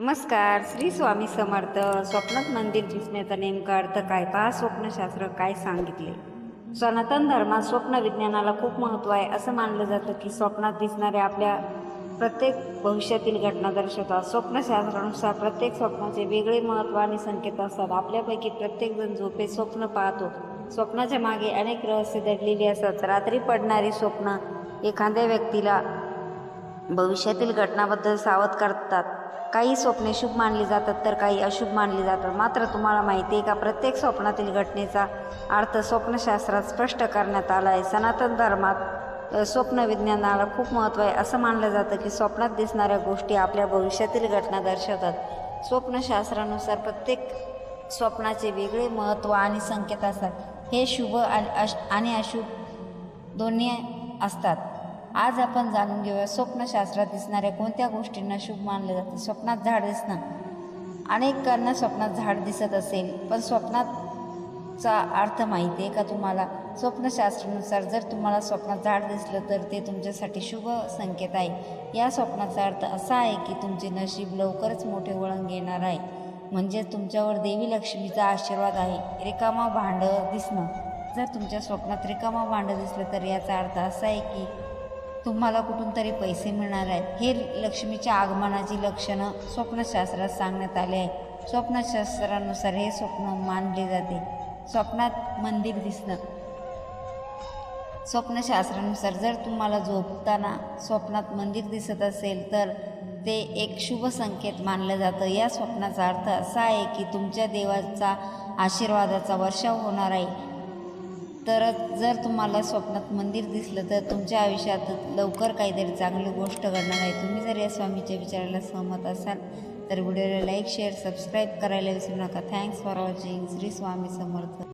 नमस्कार श्री स्वामी समर्थ. स्वप्नात मंदिर दिसण्याचा नेमका अर्थ काय? पहा स्वप्नशास्त्र काय सांगितले? सनातन धर्मात स्वप्न विज्ञानाला खूप महत्त्व आहे. असं मानलं जातं की स्वप्नात दिसणाऱ्या आपल्या प्रत्येक भविष्यातील घटना दर्शवतात. स्वप्नशास्त्रानुसार प्रत्येक स्वप्नाचे वेगळे महत्त्व आणि संकेत असतात. आपल्यापैकी प्रत्येकजण झोपे स्वप्न पाहतो. स्वप्नाच्या मागे अनेक रहस्य दडलेली असतात. रात्री पडणारी स्वप्न एखाद्या व्यक्तीला भविष्यातील घटनाबद्दल सावध करतात. काही स्वप्ने शुभ मानली जातात तर काही अशुभ मानली जातात. मात्र तुम्हाला माहिती आहे का प्रत्येक स्वप्नातील घटनेचा अर्थ स्वप्नशास्त्रात स्पष्ट करण्यात आला आहे. सनातन धर्मात स्वप्न विज्ञानाला खूप महत्त्व आहे. असं मानलं जातं की स्वप्नात दिसणाऱ्या गोष्टी आपल्या भविष्यातील घटना दर्शवतात. स्वप्नशास्त्रानुसार प्रत्येक स्वप्नाचे वेगळे महत्त्व आणि संकेत असतात. हे शुभ आणि अश आणि अशुभ दोन्ही असतात. आज आपण जाणून घेऊया स्वप्नशास्त्रात दिसणाऱ्या कोणत्या गोष्टींना शुभ मानलं जातं? स्वप्नात झाड दिसणं. अनेकांना स्वप्नात झाड दिसत असेल पण स्वप्नातचा अर्थ माहिती आहे का तुम्हाला? स्वप्नशास्त्रानुसार जर तुम्हाला स्वप्नात झाड दिसलं तर ते तुमच्यासाठी शुभ संकेत आहे. या स्वप्नाचा अर्थ असा आहे की तुमचे नशीब लवकरच मोठे वळण घेणार आहे. म्हणजे तुमच्यावर देवी लक्ष्मीचा आशीर्वाद आहे. रिकामा भांड दिसणं. जर तुमच्या स्वप्नात रिकामा भांड दिसलं तर याचा अर्थ असा आहे की तुम्हाला कुठून तरी पैसे मिळणार आहेत. हे लक्ष्मीच्या आगमनाची लक्षणं स्वप्नशास्त्रात सांगण्यात आले आहे. स्वप्नशास्त्रानुसार हे स्वप्न मानले जाते. स्वप्नात मंदिर दिसणं. स्वप्नशास्त्रानुसार जर तुम्हाला झोपताना स्वप्नात मंदिर दिसत असेल तर ते एक शुभ संकेत मानलं जातं. या स्वप्नाचा अर्थ असा आहे की तुमच्या देवाचा आशीर्वादाचा वर्षाव होणार आहे. तर जर तुम्हाला स्वप्नात मंदिर दिसलं तर तुमच्या आयुष्यात लवकर काहीतरी चांगली गोष्ट घडणार आहे. तुम्ही जर या स्वामीच्या विचाराला सहमत असाल तर व्हिडिओला लाईक शेअर सबस्क्राईब करायला विसरू नका. Thanks for watching Shri Swami Samarth.